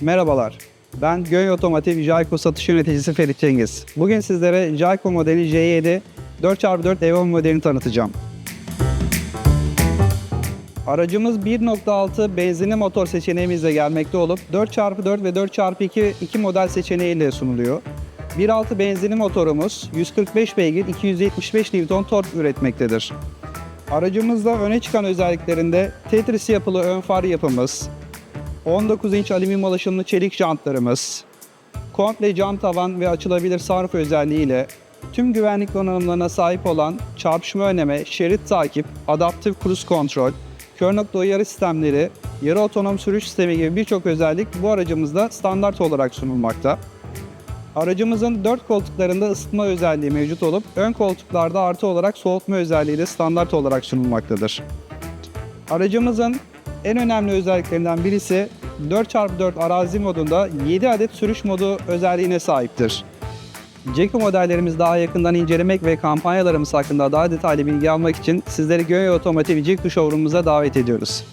Merhabalar. Ben Göy Otomotiv Jayco satış yöneticisi Ferit Cengiz. Bugün sizlere Jayco modeli J7 4x4 Evo modelini tanıtacağım. Aracımız 1.6 benzinli motor seçeneğimizle gelmekte olup 4x4 ve 4x2 iki model seçeneğiyle sunuluyor. 1.6 benzinli motorumuz 145 beygir 275 Nm tork üretmektedir. Aracımızda öne çıkan özelliklerinde Tetris yapılı ön far yapımız, 19 inç alüminyum alaşımlı çelik jantlarımız, komple cam tavan ve açılabilir sunroof özelliğiyle tüm güvenlik donanımlarına sahip olan çarpışma önleme, şerit takip, adaptif cruise kontrol, kör nokta uyarı sistemleri, yarı otonom sürüş sistemi gibi birçok özellik bu aracımızda standart olarak sunulmakta. Aracımızın dört koltuklarında ısıtma özelliği mevcut olup ön koltuklarda artı olarak soğutma özelliği de standart olarak sunulmaktadır. Aracımızın en önemli özelliklerinden birisi 4x4 arazi modunda 7 adet sürüş modu özelliğine sahiptir. Ceko modellerimizi daha yakından incelemek ve kampanyalarımız hakkında daha detaylı bilgi almak için sizleri Göğe Otomotiv Ceko Showroom'umuza davet ediyoruz.